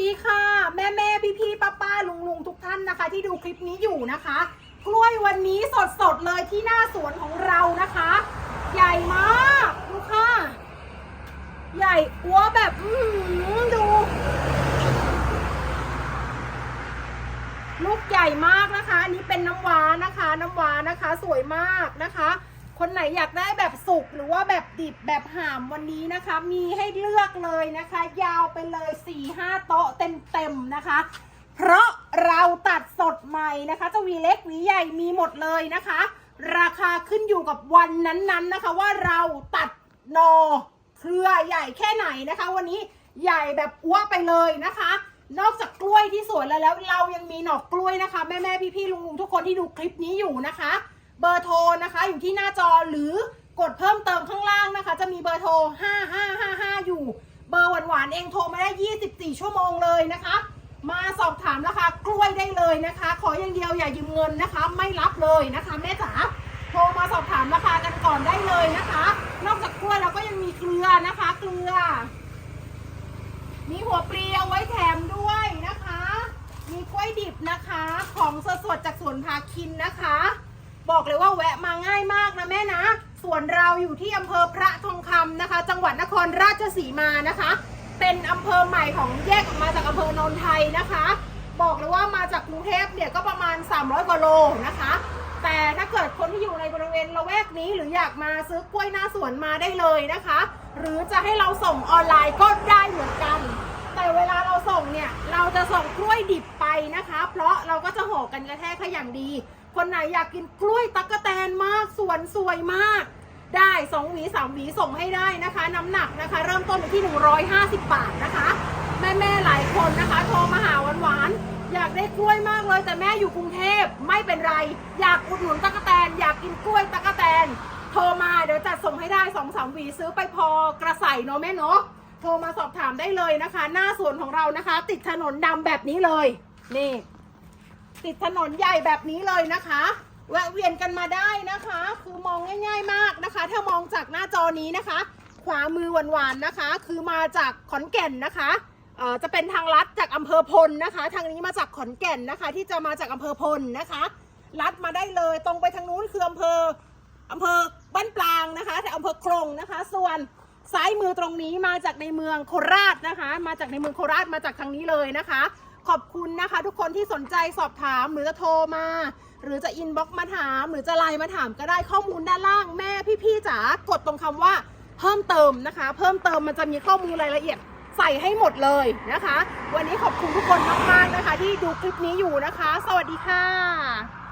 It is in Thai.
ดีค่ะ แม่แม่พี่พี่ป้าป้าลุงลุงทุกท่านนะคะ ที่ดูคลิปนี้อยู่นะคะ กล้วยวันนี้สดสดเลยที่หน้าสวนของเรานะคะ ใหญ่มากดูค่ะใหญ่อัวแบบอื้อหือดู ลูกใหญ่มากนะคะอันนี้เป็นน้ำว้านะคะ น้ำว้านะคะ สวยมากนะคะ คนไหนอยากได้แบบสุกหรือว่าแบบดิบแบบห่ามวันนี้นะคะ มีให้เลือกเลยนะคะ ยาวไปเลย 4-5 โต๊ะเต็มๆนะคะ เพราะเราตัดสดใหม่นะคะจะวีเล็กหวีใหญ่มีหมดเลยนะคะ ราคาขึ้นอยู่กับวันนั้นๆนะคะ ว่าเราตัดหนอเครือใหญ่แค่ไหนนะคะ วันนี้ใหญ่แบบอ้วไปเลยนะคะ นอกจากกล้วยที่สวนแล้วแล้ว เรายังมีหนอกกล้วยนะคะ แม่แม่พี่พี่ลุงลุงทุกคนที่ดูคลิปนี้อยู่นะคะ เบอร์โทร อยู่ที่หน้าจอหรือกดเพิ่มเติมข้างล่างนะคะ จะมีเบอร์โทร 5555 อยู่ เบอร์หวานๆเองโทรมาได้ 24 ชั่วโมงเลยนะคะ มาสอบถามราคากล้วยได้เลยนะคะ ขออย่างเดียวอย่ายืมเงินนะคะ ไม่รับเลยนะคะแม่จ๋าโทรมาสอบถามราคากันก่อนได้เลยนะคะ นอกจากกล้วยเราก็ยังมีเกลือนะคะ เกลือ มีหัวปลีเอาไว้แถมด้วยนะคะ มีกล้วยดิบนะคะ ของสดๆจากสวนพาคินนะคะ บอกเลยว่าแวะมาง่ายมากนะแม่นะ ส่วนเราอยู่ที่อำเภอพระทองคำนะคะ จังหวัดนครราชสีมานะคะ เป็นอำเภอใหม่ของแยกออกมาจากอำเภอโนนไทยนะคะ บอกเลยว่ามาจากกรุงเทพเนี่ยก็ประมาณ 300กว่าโลนะคะ แต่ถ้าเกิดคนที่อยู่ในบริเวณละแวกนี้หรืออยากมาซื้อกล้วยหน้าสวนมาได้เลยนะคะ หรือจะให้เราส่งออนไลน์ก็ได้เหมือนกัน นะคะ เพราะเราก็จะห่อกันกระแทกให้อย่างดี คนไหนอยากกินกล้วยตั๊กแตนมากสวนสวยมาก ได้2หวี3หวีส่งให้ได้นะคะ น้ำหนักนะคะ เริ่มต้นที่ 150 บาทนะคะ แม่แม่หลายคนนะคะโทรมาหาหวานๆอยากได้กล้วยมากเลย แต่แม่อยู่กรุงเทพไม่เป็นไร อยากอุดหนุนตั๊กแตน อยากกินกล้วยตั๊กแตนโทรมาเดี๋ยวจัดส่งให้ได้2อสามหวีซื้อไปพอกระใส่เนาะแม่เนาะโทรมาสอบถามได้เลยนะคะ หน้าสวนของเรานะคะ ติดถนนดำแบบนี้เลย นี่ ติดถนนใหญ่แบบนี้เลยนะคะแวะเวียนกันมาได้นะคะ คือมองง่าย ๆมากนะคะ ถ้ามองจากหน้าจอนี้นะคะ ขวามือหวานๆนะคะ คือมาจากขอนแก่นนะคะเอ่อจะเป็นทางลัดจากอำเภอพลนะคะ ทางนี้มาจากขอนแก่นนะคะ ที่จะมาจากอำเภอพลนะคะลัดมาได้เลย ตรงไปทางนู้นคืออำเภออำเภอบ้านปลางนะคะแต่อำเภอครงนะคะ ส่วนซ้ายมือตรงนี้มาจากในเมืองโคราชนะคะ มาจากในเมืองโคราชมาจากทางนี้เลยนะคะ ขอบคุณนะคะ ทุกคนที่สนใจสอบถามหรือจะโทรมา หรือจะอินบ็อกซ์มาถาม หรือจะไลน์มาถามก็ได้ข้อมูลด้านล่างแม่พี่ๆจ๋ากดตรงคำว่าเพิ่มเติมนะคะ เพิ่มเติมมันจะมีข้อมูลรายละเอียดใส่ให้หมดเลยนะคะ วันนี้ขอบคุณทุกคนมากๆนะคะ ที่ดูคลิปนี้อยู่นะคะ สวัสดีค่ะ